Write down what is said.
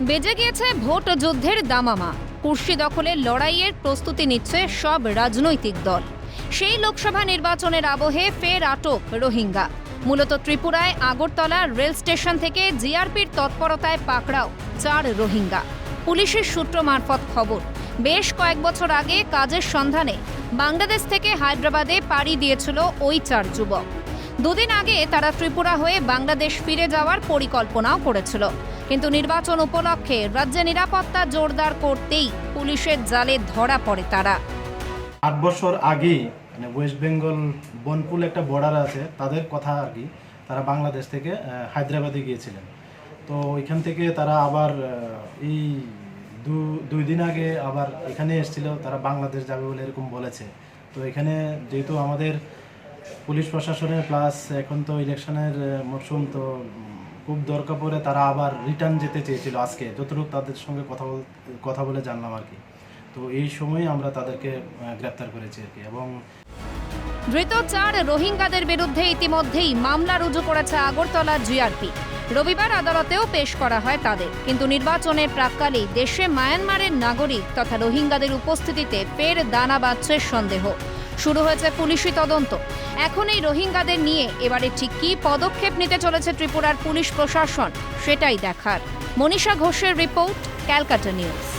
বেজে গিয়েছে ভোট যুদ্ধের দামামা। কুর্সি দখলের লড়াইয়ের প্রস্তুতি নিচ্ছে সব রাজনৈতিক দল। সেই লোকসভা নির্বাচনের আবহে ফের আটক রোহিঙ্গা। মূলত ত্রিপুরায় আগরতলা রেল স্টেশন থেকে জিআরপির তৎপরতায় পাকড়াও চার রোহিঙ্গা। পুলিশের সূত্র মারফত খবর, বেশ কয়েক বছর আগে কাজের সন্ধানে বাংলাদেশ থেকে হায়দ্রাবাদে পাড়ি দিয়েছিল ওই চার যুবক। দুদিন আগে তারা ত্রিপুরা হয়ে বাংলাদেশ ফিরে যাওয়ার পরিকল্পনাও করেছিল। কিন্তু নির্বাচন উপলক্ষে রাজ্যে নিরাপত্তা জোরদার করতেই পুলিশের জালে ধরা পড়ে তারা। আট বছর আগেই মানে ওয়েস্ট বেঙ্গল বনপুল একটা বর্ডার আছে, তাদের কথা আর কি, তারা বাংলাদেশ থেকে হায়দ্রাবাদে গিয়েছিলেন। তো ওইখান থেকে তারা আবার এই দুই দিন আগে আবার এখানে এসেছিল, তারা বাংলাদেশ যাবে বলে এরকম বলেছে। তো এখানে যেহেতু আমাদের পুলিশ প্রশাসনের প্লাস এখন তো ইলেকশনের মরশুম তো খুব দরকার পড়ে তারা আবার রিটার্ন যেতে চেয়েছিল আজকে। যতটুকু তাদের সঙ্গে কথা কথা বলে জানলাম আর কি। তো এই সময় আমরা তাদেরকে গ্রেপ্তার করেছি আর কি। এবং ধৃত চার রোহিঙ্গাদের বিরুদ্ধে ইতিমধ্যেই মামলা রুজু করেছে আগরতলা জিআরপি রবিবার আদালতেও পেশ করা হয় তাদের। কিন্তু নির্বাচনের প্রাককালেই দেশে মায়ানমারের নাগরিক তথা রোহিঙ্গাদের উপস্থিতিতে ফের দানা বাঁধছে সন্দেহ। শুরু হয়েছে পুলিশি তদন্ত। এখন এই রোহিঙ্গাদের নিয়ে এবারে ঠিক কী পদক্ষেপ নিতে চলেছে ত্রিপুরার পুলিশ প্রশাসন, সেটাই দেখার। মনীষা ঘোষের রিপোর্ট, ক্যালকাটা নিউজ।